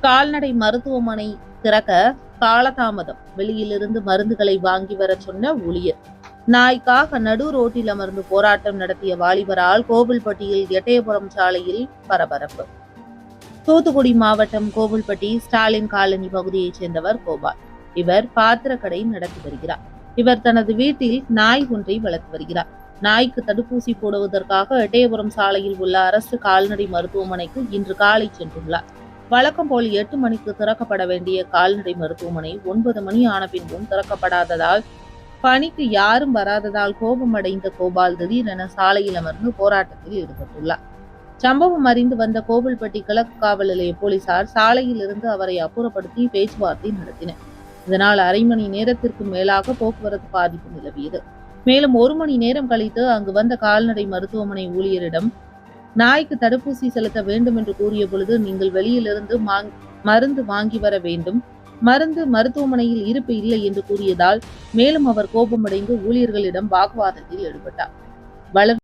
கால்நடை மருத்துவமனை திறக்க காலதாமதம். வெளியிலிருந்து மருந்துகளை வாங்கி வர சொன்ன ஊழியர். நாய்க்காக நடு ரோட்டில் அமர்ந்து போராட்டம் நடத்திய வாலிபரால் கோவில்பட்டியில் எட்டயபுரம் சாலையில் பரபரப்பு. தூத்துக்குடி மாவட்டம் கோவில்பட்டி ஸ்டாலின் காலனி பகுதியைச் சேர்ந்தவர் கோபால். இவர் பாத்திரக்கடை நடத்தி வருகிறார். இவர் தனது வீட்டில் நாய் ஒன்றை வளர்த்து வருகிறார். நாய்க்கு தடுப்பூசி போடுவதற்காக எட்டயபுரம் சாலையில் உள்ள அரசு கால்நடை மருத்துவமனைக்கு இன்று காலை சென்றுள்ளார். வழக்கம் போல் எட்டு மணிக்கு திறக்கப்பட வேண்டிய கால்நடை மருத்துவமனை ஒன்பது மணி ஆன பின்பும் திறக்கப்படாததால் பணிக்கு யாரும் வராததால் கோபமடைந்த கோபால் திடீரென சாலையில் அமர்ந்து போராட்டத்தில் ஈடுபட்டுள்ளார். சம்பவம் அறிந்து வந்த கோவில்பட்டி கிழக்கு காவல் நிலைய போலீசார் சாலையில் இருந்து அவரை அப்புறப்படுத்தி பேச்சுவார்த்தை நடத்தினர். இதனால் அரை மணி நேரத்திற்கு மேலாக போக்குவரத்து பாதிப்பு நிலவியது. மேலும் ஒரு மணி நேரம் கழித்து அங்கு வந்த கால்நடை மருத்துவமனை ஊழியரிடம் நாய்க்கு தடுப்பூசி செலுத்த வேண்டும் என்று கூறிய பொழுது நீங்கள் வெளியிலிருந்து மருந்து வாங்கி வர வேண்டும். மருந்து மருத்துவமனையில் இருப்பு இல்லை என்று கூறியதால் மேலும் அவர் கோபமடைந்து ஊழியர்களிடம் வாக்குவாதத்தில் ஈடுபட்டார். வளர்